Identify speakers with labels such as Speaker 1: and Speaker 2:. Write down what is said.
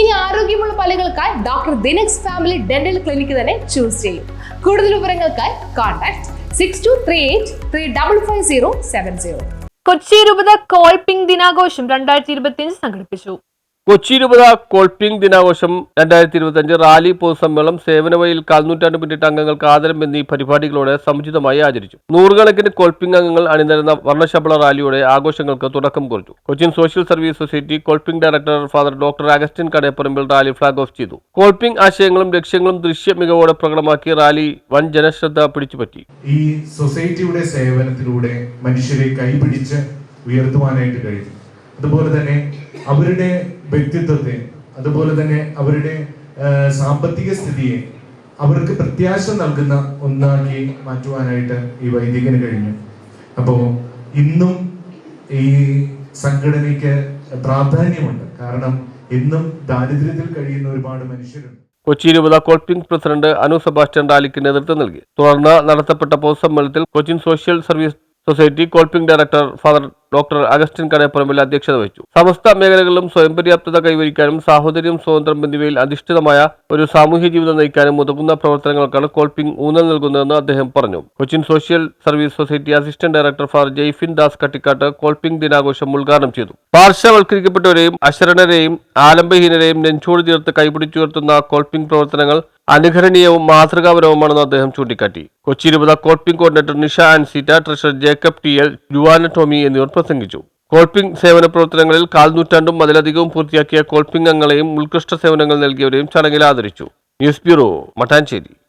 Speaker 1: ഇനി ആരോഗ്യമുള്ള പല്ലുകൾക്കായി doctor Dinax family dental clinic തന്നെ ചൂസ് ചെയ്യും. കൂടുതൽ വിവരങ്ങൾക്കായി contact six two three eight three double five zero seven zero
Speaker 2: Kochi രൂപത കോൾപിംഗ് ദിനാഘോഷം രണ്ടായിരത്തി ഇരുപത്തിയഞ്ച് സംഘടിപ്പിച്ചു.
Speaker 3: കൊച്ചി ഇരുപത് കോൾപ്പിംഗ് ദിനാഘോഷം രണ്ടായിരത്തി ഇരുപത്തിയഞ്ച് റാലി പൊതുസമ്മേളനം സേവനവയിൽ കാൽനൂറ്റാണ്ട് പിന്നിട്ട അംഗങ്ങൾക്ക് ആദരം എന്നീ പരിപാടികളോടെ സമുചിതമായി ആചരിച്ചു. നൂറുകണക്കിന് കോൾപ്പിംഗ് അംഗങ്ങൾ അണിനിരുന്ന വർണശബള റാലിയുടെ ആഘോഷങ്ങൾക്ക് തുടക്കം കുറിച്ചു. Cochin social service society Kolping director father doctor Augustine Kadayaparambil rally flag off ചെയ്തു. കോൾപ്പിംഗ് ആശയങ്ങളും ലക്ഷ്യങ്ങളും ദൃശ്യ മികവോടെ പ്രകടമാക്കി റാലി വൻ ജനശ്രദ്ധ പിടിച്ചുപറ്റി.
Speaker 4: ഈ സൊസൈറ്റിയുടെ സേവനത്തിലൂടെ മനുഷ്യരെ കൈപിടിച്ച് ഉയർത്തുവാനായിട്ട് കഴിയും അതുപോലെ തന്നെ അവരുടെ വ്യക്തിത്വത്തെ അതുപോലെ തന്നെ അവരുടെ സാമ്പത്തിക സ്ഥിതിയെ അവർക്ക് പ്രത്യാശ നൽകുന്ന ഒന്നാക്കി മാറ്റുവാനായിട്ട് ഈ വൈദികന് കഴിഞ്ഞു. അപ്പോൾ ഇന്നും ഈ സംഘടനയ്ക്ക് പ്രാധാന്യമുണ്ട്. കാരണം ഇന്നും ദാരിദ്ര്യത്തിൽ കഴിയുന്ന ഒരുപാട് മനുഷ്യരുണ്ട്.
Speaker 3: കൊച്ചി രൂപത കോൾപിംഗ് പ്രസിഡന്റ് അനു സെബാസ്റ്റ്യൻ റാലിക്ക് നേതൃത്വം നൽകി. തുടർന്ന് നടത്തപ്പെട്ട പൊതുസമ്മേളനത്തിൽ Cochin social service society Kolping director father doctor Augustine Kadayapurambil അധ്യക്ഷത വഹിച്ചു. സമസ്ത മേഖലകളിലും സ്വയം പര്യാപ്തത കൈവരിക്കാനും സാഹോദര്യം സ്വാതന്ത്ര്യം എന്നിവയിൽ അധിഷ്ഠിതമായ ഒരു സാമൂഹ്യ ജീവിതം നയിക്കാനും ഉതകുന്ന പ്രവർത്തനങ്ങൾക്കാണ് കോൾപിംഗ് ഊന്നൽ നൽകുന്നതെന്ന് അദ്ദേഹം പറഞ്ഞു. Cochin social service society assistant director father Jaifin Das Kattikkatt Kolping ദിനാഘോഷം ഉദ്ഘാടനം ചെയ്തു. പാർശ്വവൽക്കരിക്കപ്പെട്ടവരെയും അശരണരെയും ആലംബഹീനരെയും നെഞ്ചോട് ചേർത്ത് കൈപിടിച്ചുയർത്തുന്ന കോൾപിംഗ് പ്രവർത്തനങ്ങൾ അനുകരണീയവും മാതൃകാപരവുമാണെന്ന് അദ്ദേഹം ചൂണ്ടിക്കാട്ടി. കൊച്ചി രൂപത Kolping coordinator Nisha Ansita treasurer Jacob T L Juana Tomy എന്നിവർ പ്രസംഗിച്ചു. കോൾപിംഗ് സേവന പ്രവർത്തനങ്ങളിൽ കാൽനൂറ്റാണ്ടും അതിലധികവും പൂർത്തിയാക്കിയ കോൾപിംഗ് അംഗങ്ങളെയും ഉത്കൃഷ്ട സേവനങ്ങൾ നൽകിയവരെയും ചടങ്ങിൽ ആദരിച്ചു. News bureau Mattancherry.